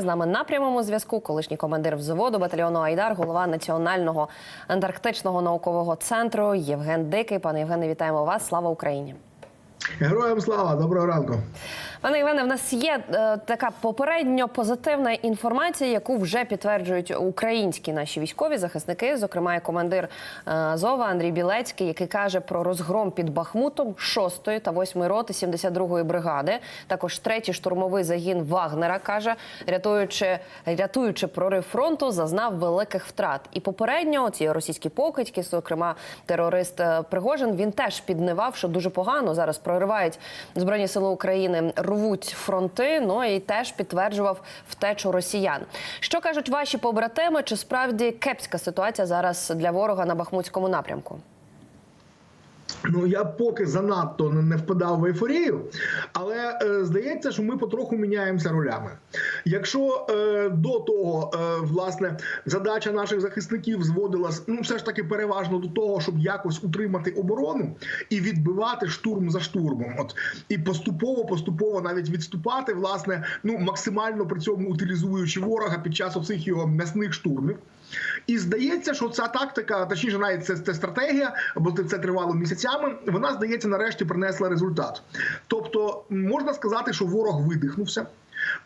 З нами на прямому зв'язку колишній командир взводу батальйону Айдар, голова Національного антарктичного наукового центру Євген Дикий. Пане Євгене, вітаємо вас. Слава Україні! Героям слава, доброго ранку. Пане Євгене, в нас є е, така попередньо позитивна інформація, яку вже підтверджують українські наші військові захисники, зокрема і командир е, Азова Андрій Білецький, який каже про розгром під Бахмутом 6-ї та 8-ї роти 72-ї бригади. Також третій штурмовий загін Вагнера каже, рятуючи рятуючи прорив фронту, зазнав великих втрат. І попередньо ці російські покидьки, зокрема терорист е, Пригожин, він теж піднивав, що дуже погано зараз проривають збройні сили України, рвуть фронти. Ну і теж підтверджував втечу росіян. Що кажуть ваші побратими? Чи справді кепська ситуація зараз для ворога на Бахмутському напрямку? Ну я поки занадто не- впадав в ейфорію, але е, здається, що ми потроху міняємося ролями. Якщо е, до того е, власне задача наших захисників зводилась ну все ж таки переважно до того, щоб якось утримати оборону і відбивати штурм за штурмом, от і поступово, поступово навіть відступати, власне, ну максимально при цьому утилізуючи ворога під час оцих його м'ясних штурмів. І здається, що ця тактика, точніше, навіть це, це стратегія, бо це, тривало місяцями. Вона здається, нарешті принесла результат. Тобто, можна сказати, що ворог видихнувся.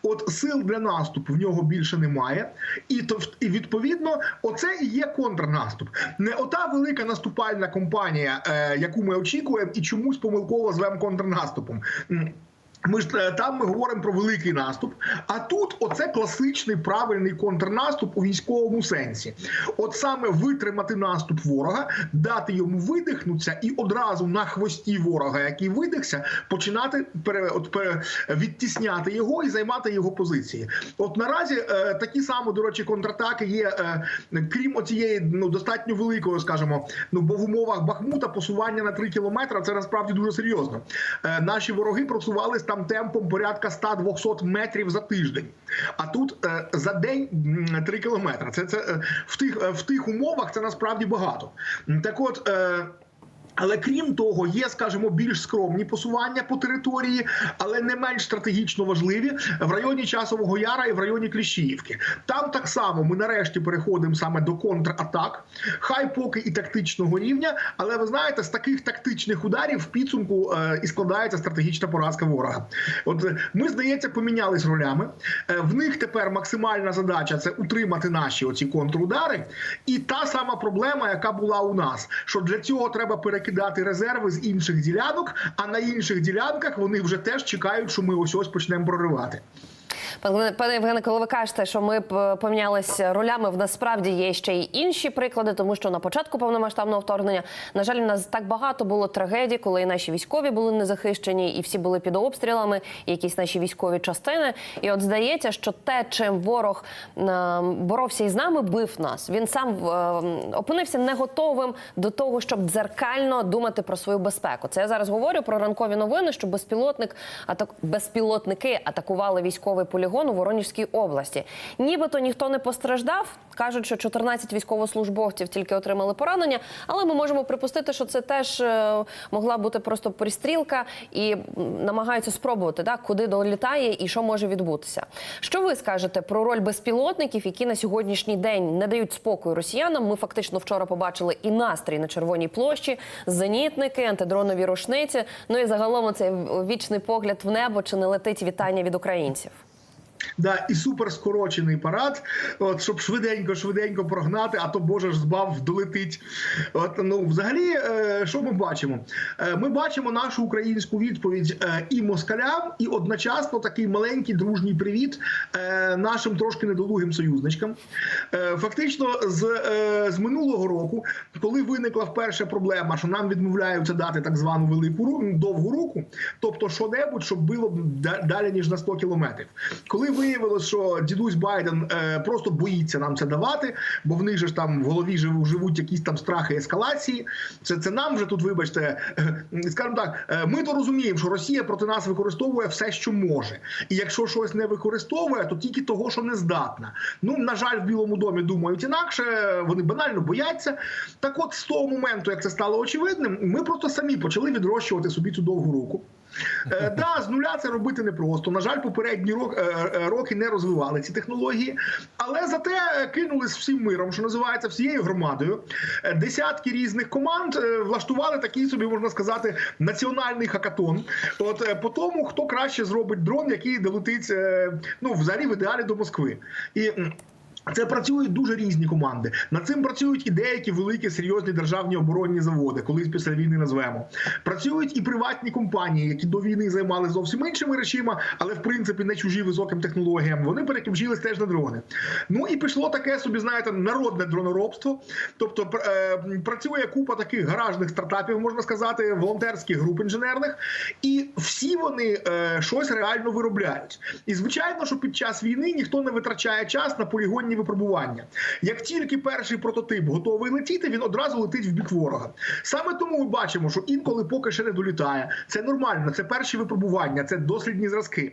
От сил для наступу в нього більше немає, і то і відповідно, оце і є контрнаступ. Не ота велика наступальна кампанія, е, яку ми очікуємо, і чомусь помилково звемо контрнаступом. Ми ж е, там ми говоримо про великий наступ. А тут оце класичний правильний контрнаступ у військовому сенсі. От саме витримати наступ ворога, дати йому видихнутися, і одразу на хвості ворога, який видихся, починати відтісняти його і займати його позиції. От наразі е, такі самі, до речі, контратаки є, е, крім оцієї ну достатньо великої, скажімо, ну бо в умовах Бахмута посування на 3 кілометри це насправді дуже серйозно. Наші вороги просувались там темпом порядка 100-200 метрів за тиждень. А тут е, за день 3 кілометри. Це це е, в тих е, в тих умовах це насправді багато. Так, от. Але крім того, є, скажімо, більш скромні посування по території, але не менш стратегічно важливі в районі Часового Яра і в районі Кліщіївки. Там так само ми нарешті переходимо саме до контратак, хай поки і тактичного рівня. Але ви знаєте, з таких тактичних ударів в підсумку е, і складається стратегічна поразка ворога. От е, ми, здається, помінялись ролями. Е, в них тепер максимальна задача це утримати наші оці контрудари. І та сама проблема, яка була у нас, що для цього треба перекидати резерви з інших ділянок, а на інших ділянках вони вже теж чекають, що ми ось ось почнемо проривати. Пане Євгене, коли ви кажете, що ми помінялися ролями, в нас справді є ще й інші приклади, тому що на початку повномасштабного вторгнення, на жаль, у нас так багато було трагедій, коли і наші військові були незахищені, і всі були під обстрілами, і якісь наші військові частини. І от здається, що те, чим ворог боровся із нами, бив нас. Він сам опинився не готовим до того, щоб дзеркально думати про свою безпеку. Це я зараз говорю про ранкові новини, що безпілотник атак... безпілотники атакували військовий полігон у Воронежській області. Нібито ніхто не постраждав. кажуть, що 14 військовослужбовців тільки отримали поранення, але ми можемо припустити, що це теж е, могла бути просто пристрілка і намагаються спробувати, да, куди долітає і що може відбутися. Що ви скажете про роль безпілотників, які на сьогоднішній день не дають спокою росіянам? Ми фактично вчора побачили і настрій на червоній площі, зенітники, антидронові рушниці. Ну і загалом цей вічний погляд в небо чи не летить вітання від українців. Да, і супер скорочений парад, от щоб швиденько, швиденько прогнати, а то Боже ж збав долетить. От ну взагалі, е, що ми бачимо? Е, ми бачимо нашу українську відповідь е, і москалям, і одночасно такий маленький дружній привіт е, нашим трошки недолугим союзничкам. Е, фактично, з, е, з минулого року, коли виникла вперше проблема, що нам відмовляються дати так звану велику довгу руку, тобто що-небудь, щоб було далі ніж на 100 кілометрів. Коли виявилось, що дідусь Байден е, просто боїться нам це давати, бо в них же ж там в голові живуть якісь там страхи ескалації. Це це нам вже тут, вибачте, е, скажімо так, е, ми то розуміємо, що Росія проти нас використовує все, що може, і якщо щось не використовує, то тільки того, що не здатна. Ну на жаль, в Білому домі думають інакше. Вони банально бояться. Так, от з того моменту, як це стало очевидним, ми просто самі почали відрощувати собі цю довгу руку. Е, да, з нуля це робити непросто. На жаль, попередні е, е, роки не розвивали ці технології, але зате кинулись всім миром, що називається всією громадою. Десятки різних команд влаштували такий собі, можна сказати, національний хакатон. От по тому, хто краще зробить дрон, який долетить ну, взагалі в ідеалі до Москви. І це працюють дуже різні команди. Над цим працюють і деякі великі серйозні державні оборонні заводи, колись після війни назвемо. Працюють і приватні компанії, які до війни займалися зовсім іншими речима, але в принципі не чужі високим технологіям. Вони переключились теж на дрони. Ну і пішло таке собі, знаєте, народне дроноробство. Тобто е, працює купа таких гаражних стартапів, можна сказати, волонтерських груп інженерних, і всі вони е, щось реально виробляють. І звичайно, що під час війни ніхто не витрачає час на полігонні випробування. Як тільки перший прототип готовий летіти, він одразу летить в бік ворога. Саме тому ми бачимо, що інколи поки ще не долітає. Це нормально, це перші випробування, це дослідні зразки.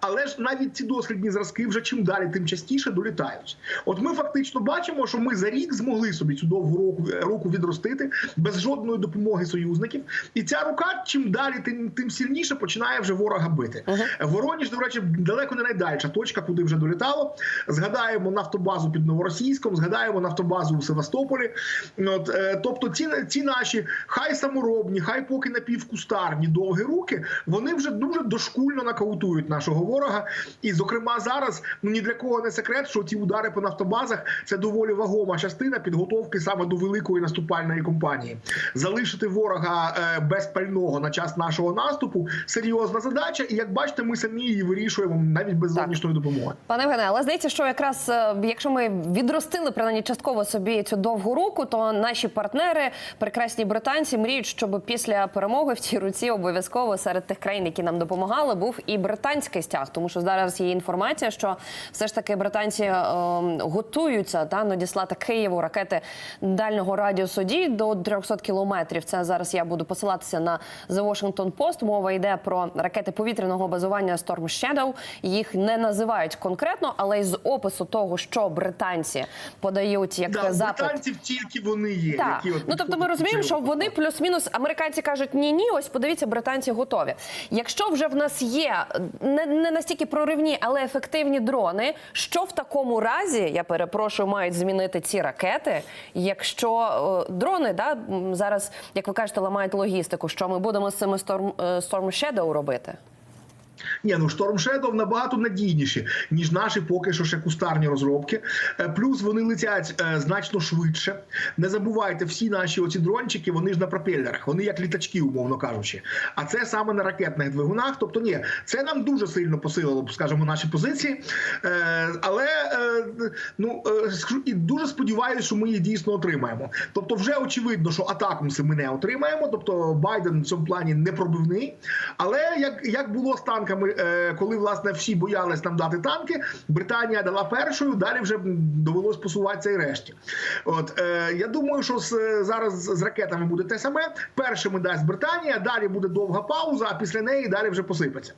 Але ж навіть ці дослідні зразки вже чим далі, тим частіше долітають. От ми фактично бачимо, що ми за рік змогли собі цю довгу руку, руку відростити без жодної допомоги союзників. І ця рука, чим далі, тим, тим сильніше починає вже ворога бити. Воронеж, до речі, далеко не найдальша точка, куди вже долітало. Згадаємо нафтобазу під Новоросійськом, згадаємо нафтобазу у Севастополі. От, е, тобто, ці, ці наші хай саморобні, хай поки напівкустарні довгі руки, вони вже дуже дошкульно нокаутують нашого ворога. І, зокрема, зараз ну ні для кого не секрет, що ці удари по нафтобазах це доволі вагома частина підготовки саме до великої наступальної кампанії. Залишити ворога е, без пального на час нашого наступу серйозна задача. І як бачите, ми самі її вирішуємо навіть без зовнішньої допомоги. Пане Євгене, але здається, що якраз е, якщо ми відростили принаймні частково собі цю довгу руку, то наші партнери, прекрасні британці, мріють, щоб після перемоги в цій руці обов'язково серед тих країн, які нам допомагали, був і британський стяг. Тому що зараз є інформація, що все ж таки британці е, готуються та надіслати Києву ракети дальнього радіусу дій до 300 кілометрів. Це зараз я буду посилатися на The Washington Post. Мова йде про ракети повітряного базування Storm Shadow. Їх не називають конкретно, але із опису того, що британці подають як Да, запит. британців тільки вони є. Так, які от ну тобто ми розуміємо, що вони плюс-мінус американці кажуть ні, ні. Ось подивіться, британці готові. Якщо вже в нас є не, не настільки проривні, але ефективні дрони, що в такому разі я перепрошую, мають змінити ці ракети, якщо е, дрони да зараз, як ви кажете, ламають логістику, що ми будемо з цими Storm, е, Storm Shadow робити? Ні, ну Storm Shadow набагато надійніші, ніж наші поки що ще кустарні розробки. Е, Плюс вони летять е, значно швидше. Не забувайте, всі наші оці дрончики, вони ж на пропелерах, вони як літачки, умовно кажучи. А це саме на ракетних двигунах. Тобто, ні, це нам дуже сильно посилило, скажімо, наші позиції. Е, але ну і дуже сподіваюся, що ми їх дійсно отримаємо. Тобто, вже очевидно, що атакамси ми не отримаємо. Тобто Байден в цьому плані не пробивний. Але як, як було з танками, е, коли власне всі боялись нам дати танки, Британія дала першою, далі вже довелось посуватися і решті. От е, я думаю, що з, зараз з ракетами буде те саме. Першими дасть Британія, далі буде довга пауза, а після неї далі вже посипеться.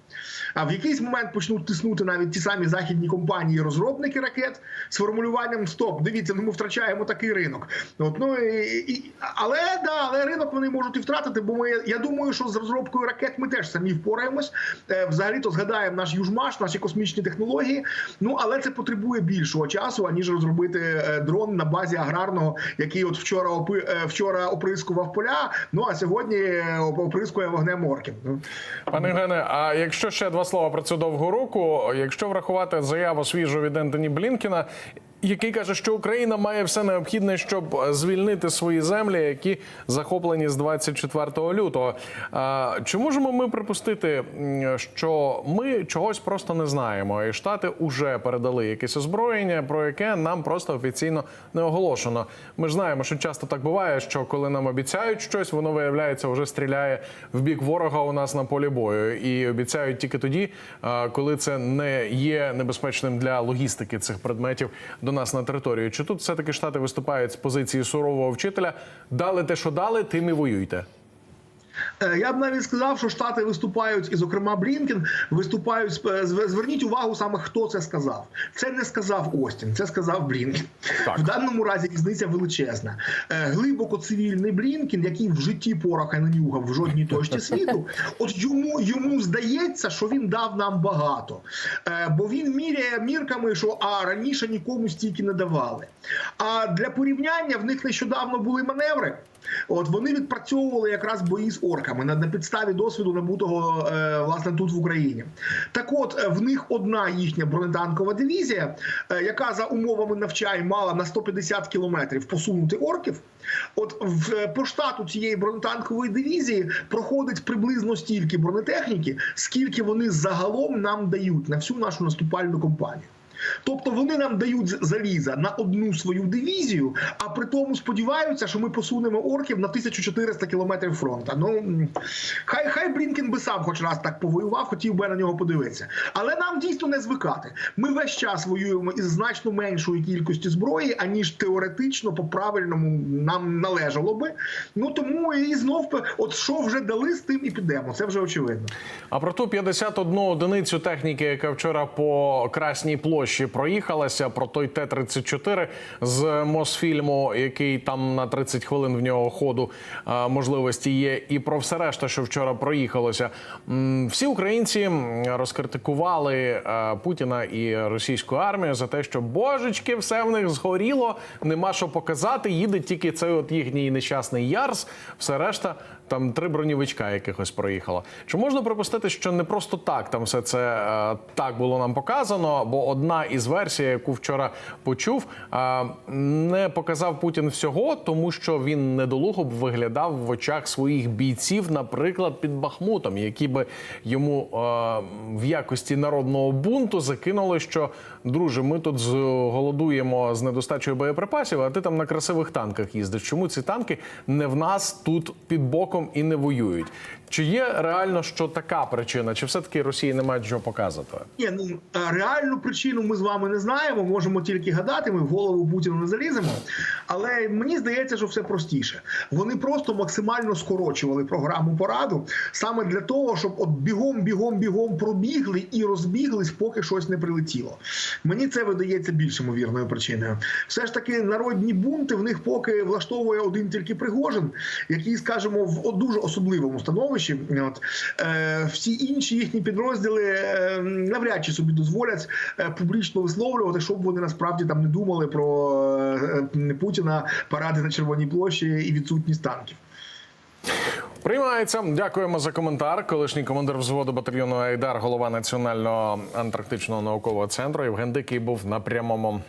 А в якийсь момент почнуть тиснути навіть ті самі західні компанії, розробники ракет з формулюванням Стоп, дивіться, ну ми втрачаємо такий ринок. От ну і, і але да, але ринок вони можуть і втратити. Бо ми я думаю, що з розробкою ракет ми теж самі впораємось. Е, Взагалі то згадаємо наш южмаш, наші космічні технології. Ну але це потребує більшого часу, аніж розробити е, дрон на базі аграрного, який от вчора опи, е, вчора оприскував поля. Ну а сьогодні е, оприскує вогнем орків. Ну. Пане Євгене, а якщо ще два слова про цю довгу руку, якщо врахувати заяву свіжу від Ентоні Блінкіна, який каже, що Україна має все необхідне, щоб звільнити свої землі, які захоплені з 24 лютого. Чи можемо ми припустити, що ми чогось просто не знаємо, і штати вже передали якесь озброєння, про яке нам просто офіційно не оголошено. Ми ж знаємо, що часто так буває, що коли нам обіцяють щось, воно виявляється вже стріляє в бік ворога у нас на полі бою, і обіцяють тільки тоді, коли це не є небезпечним для логістики цих предметів до нас на територію. Чи тут все таки штати виступають з позиції сурового вчителя? Дали те, що дали, тим і воюйте. Е, Я б навіть сказав, що штати виступають, і, зокрема, Блінкен виступають. Зверніть увагу саме хто це сказав. Це не сказав Остін, це сказав Блінкен. Так. В даному разі різниця величезна. Е, Глибоко цивільний Блінкен, який в житті пороха не нюхав в жодній точці світу. От йому йому здається, що він дав нам багато, Е, бо він міряє мірками, що а раніше нікому стільки не давали. А для порівняння в них нещодавно були маневри. От вони відпрацьовували якраз бої з орками на, на підставі досвіду набутого е, власне тут в Україні. Так, от е, в них одна їхня бронетанкова дивізія, е, яка за умовами навчань мала на 150 кілометрів посунути орків. От в е, по штату цієї бронетанкової дивізії проходить приблизно стільки бронетехніки, скільки вони загалом нам дають на всю нашу наступальну кампанію. Тобто вони нам дають заліза на одну свою дивізію, а при тому сподіваються, що ми посунемо орків на 1400 кілометрів фронту. Ну хай хай Блінкен би сам хоч раз так повоював, хотів би на нього подивитися. Але нам дійсно не звикати. Ми весь час воюємо із значно меншої кількості зброї, аніж теоретично по правильному нам належало би. Ну тому і знов от що вже дали, з тим і підемо. Це вже очевидно. А про ту 51 одиницю техніки, яка вчора по Красній площі проїхалася, про той Т-34 з Мосфільму, який там на 30 хвилин в нього ходу можливості є, і про все решта, що вчора проїхалося. Всі українці розкритикували е, Путіна і російську армію за те, що божечки, все в них згоріло, нема що показати. Їде тільки цей от їхній нещасний ярс, все решта там три бронівичка якихось проїхало. Чи можна припустити, що не просто так там все це е, так було нам показано? Бо одна із версій, яку вчора почув, е, не показав Путін всього, тому що він недолуго б виглядав в очах своїх бійців, наприклад, під Бахмутом, які би йому е, в якості народного бунту закинули, що друже, ми тут голодуємо з недостачою боєприпасів, а ти там на красивих танках їздиш. Чому ці танки не в нас тут під боком і не воюють? Чи є реально що така причина? Чи все таки Росії немає чого показувати? Ні, ну реальну причину ми з вами не знаємо. Можемо тільки гадати. Ми в голову Путіну не заліземо. Але мені здається, що все простіше. Вони просто максимально скорочували програму пораду саме для того, щоб от бігом, бігом, бігом пробігли і розбіглись, поки щось не прилетіло. Мені це видається більш ймовірною причиною. Все ж таки, народні бунти в них поки влаштовує один тільки Пригожин, який, скажімо, в дуже особливому становищі. От е, всі інші їхні підрозділи е, навряд чи собі дозволять е, публічно висловлювати, щоб вони насправді там не думали про е, Путіна, паради на Червоній площі і відсутність танків. Приймається. Дякуємо за коментар. Колишній командир взводу батальйону Айдар, голова Національного антарктичного наукового центру Євген Дикий був на прямому.